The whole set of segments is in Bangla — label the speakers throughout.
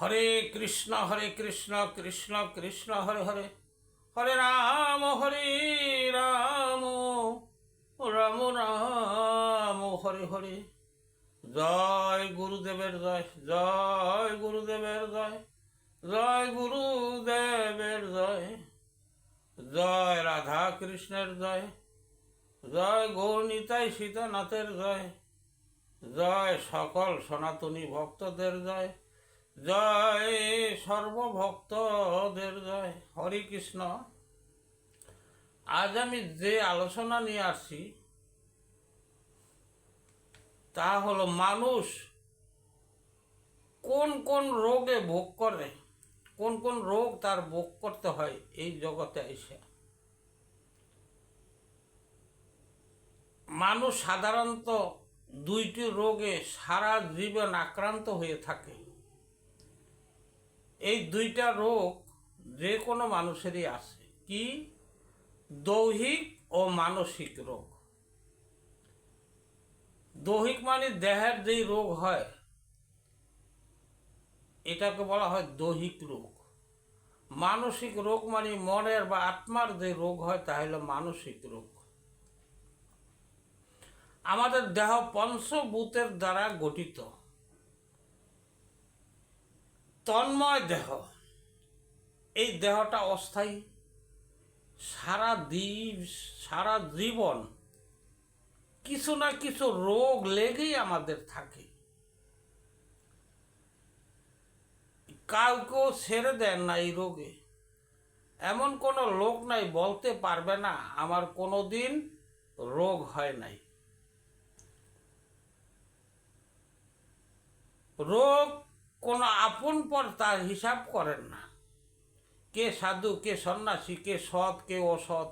Speaker 1: হরে কৃষ্ণ হরে কৃষ্ণ কৃষ্ণ কৃষ্ণ হরে হরে হরে রাম হরে রাম রাম রাম হরে হরে জয় গুরুদেবের জয় জয় গুরুদেবের জয় জয় গুরুদেবের জয় জয় রাধা কৃষ্ণের জয় জয় গৌনিতাই সীতানাথের জয় জয় সকল সনাতনী ভক্তদের জয় জয় সর্বভক্তদের জয় হরি কৃষ্ণ আজ আমি যে আলোচনা নিয়ে আসছি তা হলো মানুষ কোন কোন রোগে ভোগ করে কোন কোন রোগ তার ভোগ করতে হয় এই জগতে এসে মানুষ সাধারণত দুইটি রোগে সারা জীবন আক্রান্ত হয়ে থাকে এই দুইটা রোগ যে কোনো মানুষেরই আছে কি দৈহিক ও মানসিক রোগ দৈহিক মানে দেহের যেই রোগ হয় এটাকে বলা হয় দৈহিক রোগ মানসিক রোগ মানে মনের বা আত্মার যে রোগ হয় তা হলো মানসিক রোগ আমাদের দেহ পঞ্চভূতের দ্বারা গঠিত তন্ময় দেহ এই দেহটা অস্থায়ী সারা দিন সারা জীবন কিছু না কিছু রোগ লেগেই আমাদের থাকে কাউকেও ছেড়ে দেন না এই রোগে এমন কোনো লোক নাই বলতে পারবে না আমার কোনো দিন রোগ হয় নাই রোগ কোনো আপন পর তার হিসাব করেন না কে সাধু কে সন্ন্যাসী কে সৎ কে অসৎ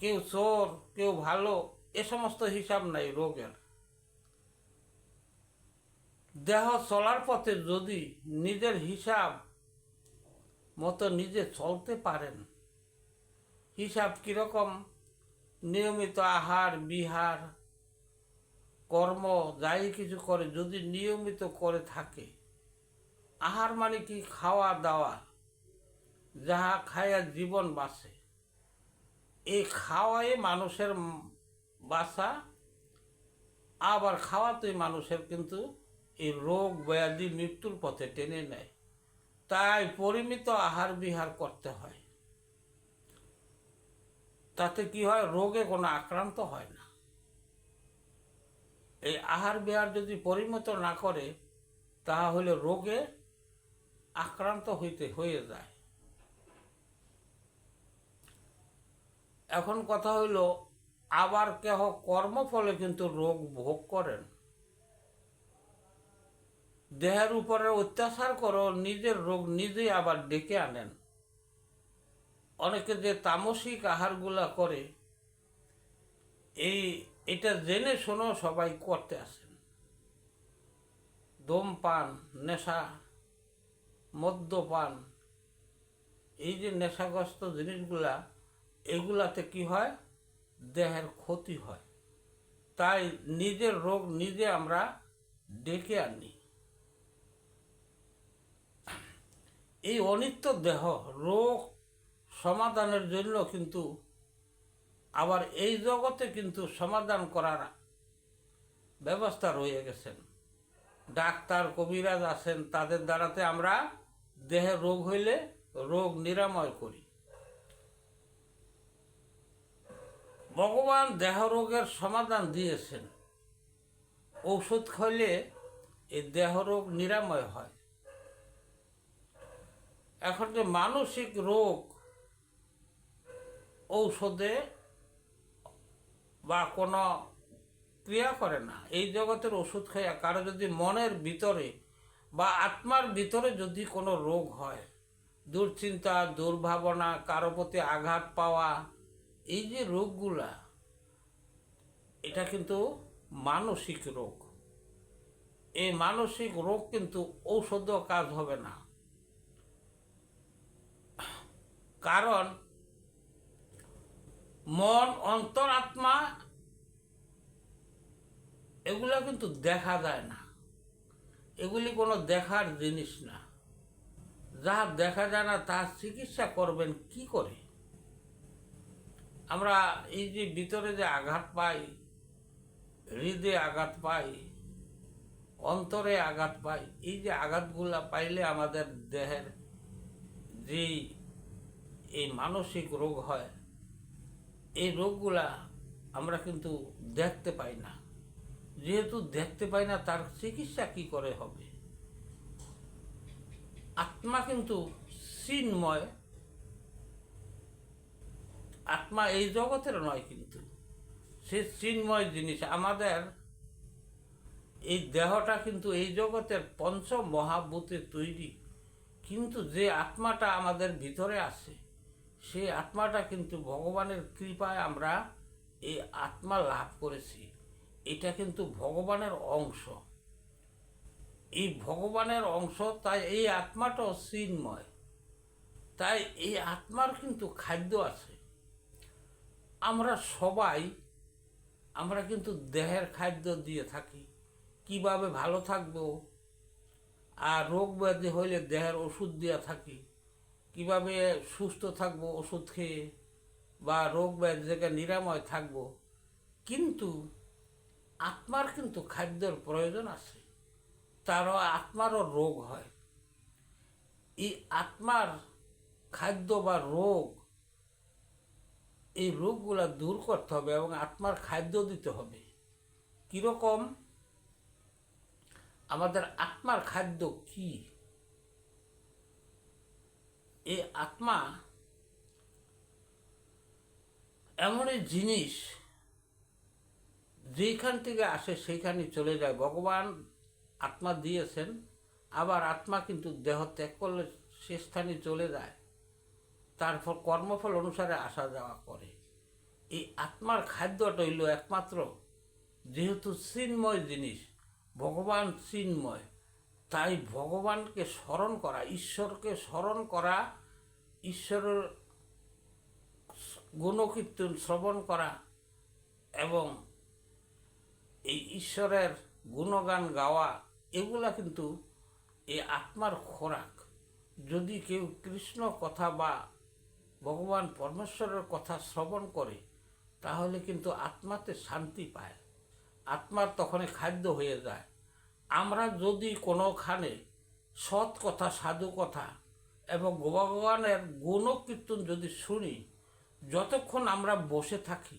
Speaker 1: কেউ চোর কেউ ভালো এ সমস্ত হিসাব নাই রোগের দেহ চলার পথে যদি নিজের হিসাব মতো নিজে চলতে পারেন হিসাব কীরকম নিয়মিত আহার বিহার কর্ম যাই কিছু করে যদি নিয়মিত করে থাকে আহার মানে কি খাওয়া দাওয়া যাহা খায়া জীবন বাঁচে এই খাওয়াই মানুষের বাসা আবার খাওয়াতেই মানুষের কিন্তু এই রোগ ব্যাধি মৃত্যুর পথে টেনে নেয় তাই পরিমিত আহার বিহার করতে হয় তাতে কি হয় রোগে কোনো আক্রান্ত হয় না এই আহার বিহার যদি পরিণত না করে তাহা হলে রোগে আক্রান্ত হইতে হয়ে যায় এখন কথা হইল আবার কেহ কর্মফলে কিন্তু রোগ ভোগ করেন দেহের উপরে অত্যাচার করো নিজের রোগ নিজেই আবার ডেকে আনেন অনেকে যে তামসিক আহারগুলা করে এই এটা জেনে শোনো সবাই করতে আসেন দমপান নেশা মদ্যপান এই যে নেশাগ্রস্ত জিনিসগুলা এগুলাতে কি হয় দেহের ক্ষতি হয় তাই নিজের রোগ নিজে আমরা ডেকে আনি এই অনিত্য দেহ রোগ সমাধানের জন্য কিন্তু আবার এই জগতে কিন্তু সমাধান করার ব্যবস্থা রয়ে গেছেন ডাক্তার কবিরাজ আছেন তাদের দ্বারাতে আমরা দেহে রোগ হইলে রোগ নিরাময় করি ভগবান দেহ রোগের সমাধান দিয়েছেন ঔষধ খাইলে এই দেহ রোগ নিরাময় হয় এখন যে মানসিক রোগ ঔষধে বা কোনো ক্রিয়া করে না এই জগতের ওষুধ খাইয়া কারো যদি মনের ভিতরে বা আত্মার ভিতরে যদি কোনো রোগ হয় দুশ্চিন্তা দুর্ভাবনা কারো প্রতি আঘাত পাওয়া এই যে রোগগুলা এটা কিন্তু মানসিক রোগ এই মানসিক রোগ কিন্তু ঔষধ কাজ হবে না কারণ মন অন্তরাত্মা এগুলো কিন্তু দেখা যায় না এগুলি কোনো দেখার জিনিস না যা দেখা যায় না তার চিকিৎসা করবেন কি করে আমরা এই যে ভিতরে যে আঘাত পাই হৃদয়ে আঘাত পাই অন্তরে আঘাত পাই এই যে আঘাতগুলা পাইলে আমাদের দেহের যেই এই মানসিক রোগ হয় এই রোগগুলা আমরা কিন্তু দেখতে পাই না যেহেতু দেখতে পাই না তার চিকিৎসা কি করে হবে আত্মা কিন্তু সিনময় আত্মা এই জগতের নয় কিন্তু সে চিন্ময় জিনিস আমাদের এই দেহটা কিন্তু এই জগতের পঞ্চ মহাভূতে তৈরি কিন্তু যে আত্মাটা আমাদের ভিতরে আছে সেই আত্মাটা কিন্তু ভগবানের কৃপায় আমরা এই আত্মা লাভ করেছি এটা কিন্তু ভগবানের অংশ এই ভগবানের অংশ তাই এই আত্মাটাও চিন্ময় তাই এই আত্মার কিন্তু খাদ্য আছে আমরা সবাই আমরা কিন্তু দেহের খাদ্য দিয়ে থাকি কিভাবে ভালো থাকবো আর রোগ ব্যাধি হইলে দেহের ওষুধ দিয়ে থাকি কিভাবে সুস্থ থাকব ওষুধ খেয়ে বা রোগ ব্যাধ থেকে নিরাময় থাকব কিন্তু আত্মার কিন্তু খাদ্যের প্রয়োজন আছে তারও আত্মারও রোগ হয় এই আত্মার খাদ্য বা রোগ এই রোগগুলো দূর করতে হবে এবং আত্মার খাদ্য দিতে হবে কীরকম আমাদের আত্মার খাদ্য কী এই আত্মা এমনই জিনিস যেখান থেকে আসে সেইখানে চলে যায় ভগবান আত্মা দিয়েছেন আবার আত্মা কিন্তু দেহ ত্যাগ করলে সে স্থানে চলে যায় তারপর কর্মফল অনুসারে আসা যাওয়া করে এই আত্মার খাদ্যটা হইল একমাত্র যেহেতু চিন্ময় জিনিস ভগবান চিন্ময় তাই ভগবানকে স্মরণ করা ঈশ্বরকে স্মরণ করা ঈশ্বরের গুণকীর্তন শ্রবণ করা এবং এই ঈশ্বরের গুণগান গাওয়া এগুলা কিন্তু এই আত্মার খোরাক যদি কেউ কৃষ্ণ কথা বা ভগবান পরমেশ্বরের কথা শ্রবণ করে তাহলে কিন্তু আত্মাতে শান্তি পায় আত্মার তখন খাদ্য হয়ে যায় আমরা যদি কোনোখানে সৎ কথা সাধু কথা এবং ভগবানের গুণকীর্তন যদি শুনি যতক্ষণ আমরা বসে থাকি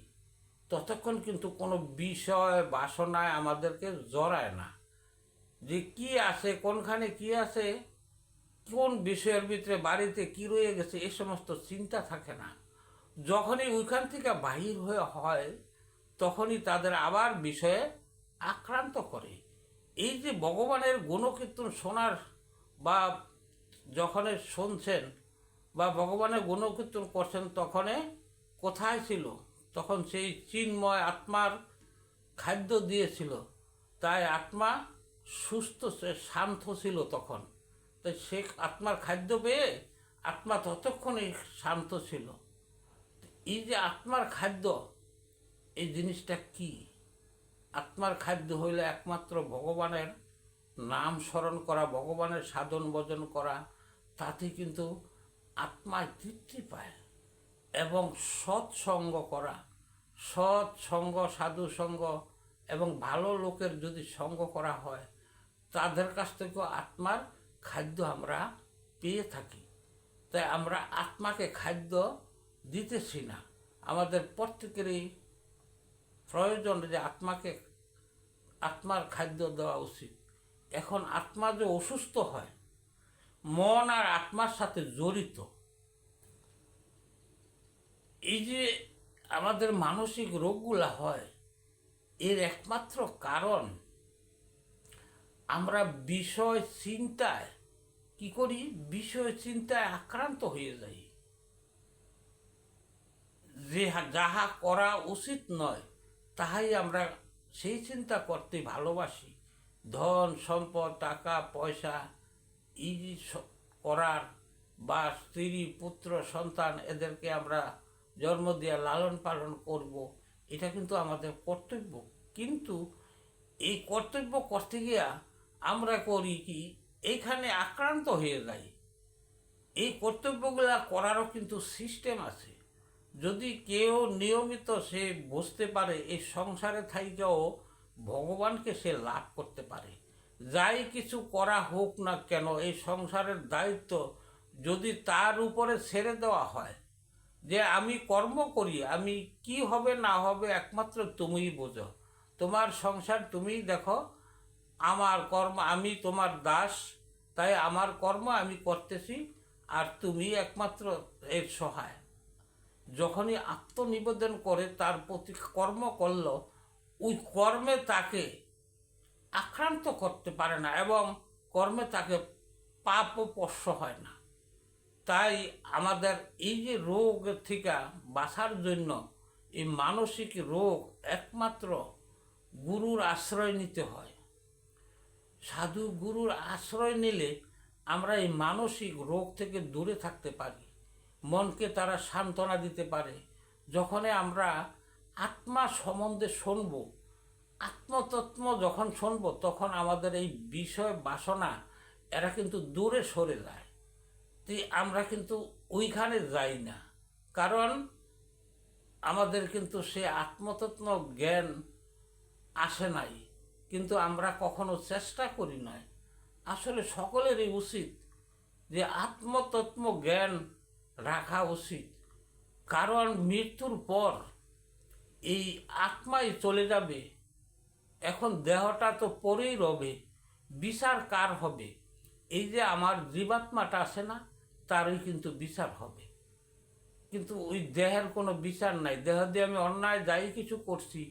Speaker 1: ততক্ষণ কিন্তু কোনো বিষয় বাসনায় আমাদেরকে জড়ায় না যে কি আছে কোনখানে কি আছে কোন বিষয়ের ভিতরে বাড়িতে কি রয়ে গেছে এ সমস্ত চিন্তা থাকে না যখনই ওইখান থেকে বাহির হয়ে হয় তখনই তাদের আবার বিষয়ে আক্রান্ত করে এই যে ভগবানের গুণকীর্তন শোনার বা যখনে শুনছেন বা ভগবানের গুণকীর্তন করছেন তখনে কোথায় ছিল তখন সেই চিন্ময় আত্মার খাদ্য দিয়েছিল তাই আত্মা সুস্থ শান্ত ছিল তখন তাই সে আত্মার খাদ্য পেয়ে আত্মা ততক্ষণই শান্ত ছিল এই যে আত্মার খাদ্য এই জিনিসটা কী আত্মার খাদ্য হইলে একমাত্র ভগবানের নাম স্মরণ করা ভগবানের সাধন বজন করা তাতে কিন্তু আত্মায় তৃপ্তি পায় এবং সৎসঙ্গ করা সৎসঙ্গ সাধু সঙ্গ এবং ভালো লোকের যদি সঙ্গ করা হয় তাদের কাছ থেকেও আত্মার খাদ্য আমরা পেয়ে থাকি তাই আমরা আত্মাকে খাদ্য দিতেছি না আমাদের প্রত্যেকেরই প্রয়োজন যে আত্মাকে আত্মার খাদ্য দেওয়া উচিত এখন আত্মা যে অসুস্থ হয় মন আর আত্মার সাথে জড়িত এই যে আমাদের মানসিক রোগগুলা হয় এর একমাত্র কারণ আমরা বিষয় চিন্তায় কি করি বিষয় চিন্তায় আক্রান্ত হয়ে যাই যে যাহা করা উচিত নয় তাহাই আমরা সেই চিন্তা করতে ভালোবাসি ধন সম্পদ টাকা পয়সা ইজি করার বা স্ত্রী পুত্র সন্তান এদেরকে আমরা জন্ম দিয়ে লালন পালন করব এটা কিন্তু আমাদের কর্তব্য কিন্তু এই কর্তব্য করতে গিয়া আমরা করি কি এইখানে আক্রান্ত হয়ে যাই এই কর্তব্যগুলা করারও কিন্তু সিস্টেম আছে যদি কেউ নিয়মিত সে বুঝতে পারে এই সংসারে থাইকেও ভগবানকে সে লাভ করতে পারে যাই কিছু করা হোক না কেন এই সংসারের দায়িত্ব যদি তার উপরে ছেড়ে দেওয়া হয় যে আমি কর্ম করি আমি কি হবে না হবে একমাত্র তুমিই বোঝো তোমার সংসার তুমিই দেখো আমার কর্ম আমি তোমার দাস তাই আমার কর্ম আমি করতেছি আর তুমি একমাত্র এর সহায় যখনই আত্মনিবেদন করে তার প্রতি কর্ম করল ওই কর্মে তাকে আক্রান্ত করতে পারে না এবং কর্মে তাকে পাপ পশ্য হয় না তাই আমাদের এই যে রোগ থেকে বাঁচার জন্য এই মানসিক রোগ একমাত্র গুরুর আশ্রয় নিতে হয় সাধু গুরুর আশ্রয় নিলে আমরা এই মানসিক রোগ থেকে দূরে থাকতে পারি মনকে তারা সান্ত্বনা দিতে পারে যখনই আমরা আত্মা সম্বন্ধে শুনব আত্মতত্ত্ব যখন শুনব তখন আমাদের এই বিষয় বাসনা এরা কিন্তু দূরে সরে যায় তাই আমরা কিন্তু ওইখানে যাই না কারণ আমাদের কিন্তু সে আত্মতত্ম জ্ঞান আসে নাই কিন্তু আমরা কখনো চেষ্টা করি নাই আসলে সকলেরই উচিত যে আত্মতত্ম জ্ঞান রাখা উচিত কারণ মৃত্যুর পর এই আত্মাই চলে যাবে এখন দেহটা তো পরেই রবে বিচার কার হবে এই যে আমার জীবাত্মাটা আছে না তারই কিন্তু বিচার হবে কিন্তু ওই দেহের কোনো বিচার নাই দেহ দিয়ে আমি অন্যায় যাই কিছু করছি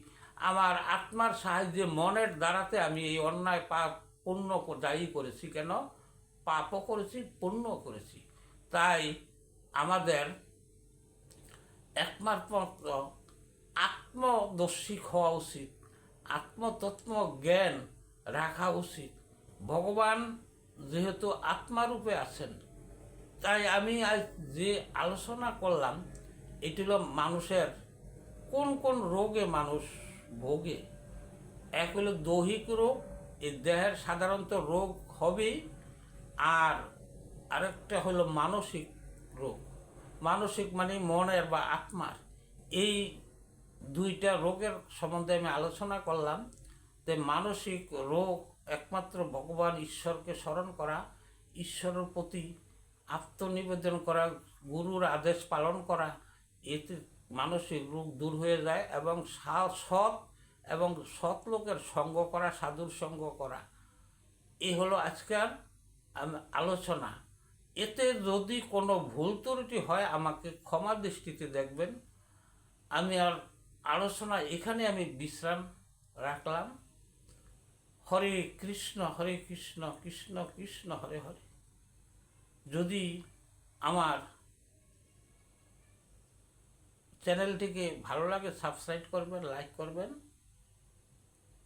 Speaker 1: আমার আত্মার সাহায্যে মনের দ্বারাতে আমি এই অন্যায় পাপ পূর্ণ যাই করেছি কেন পাপও করেছি পূর্ণ করেছি তাই আমাদের একমাত্র আত্মদর্শিক হওয়া উচিত আত্মতত্ত্ব জ্ঞান রাখা উচিত ভগবান যেহেতু আত্মারূপে আছেন তাই আমি আজ যে আলোচনা করলাম এটি হল মানুষের কোন কোন রোগে মানুষ ভোগে এক হলো দৈহিক রোগ এই দেহের সাধারণত রোগ হবেই আর আরেকটা হলো মানসিক রোগ মানসিক মানে মনের বা আত্মার এই দুইটা রোগের সম্বন্ধে আমি আলোচনা করলাম যে মানসিক রোগ একমাত্র ভগবান ঈশ্বরকে স্মরণ করা ঈশ্বরের প্রতি আত্মনিবেদন করা গুরুর আদেশ পালন করা এতে মানসিক রোগ দূর হয়ে যায় এবং সৎ এবং সৎ লোকের সঙ্গ করা সাধুর সঙ্গ করা এই হলো আজকের আলোচনা এতে যদি কোনো ভুল ত্রুটি হয় আমাকে ক্ষমা দৃষ্টিতে দেখবেন আমি আর আলোচনা এখানে আমি বিশ্রাম রাখলাম হরে কৃষ্ণ হরে কৃষ্ণ কৃষ্ণ কৃষ্ণ হরে হরে যদি আমার চ্যানেলটিকে ভালো লাগে সাবস্ক্রাইব করবেন লাইক করবেন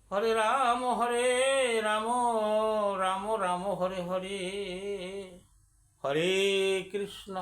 Speaker 1: হরে রাম হরে রাম রাম রাম হরে হরে হরে কৃষ্ণ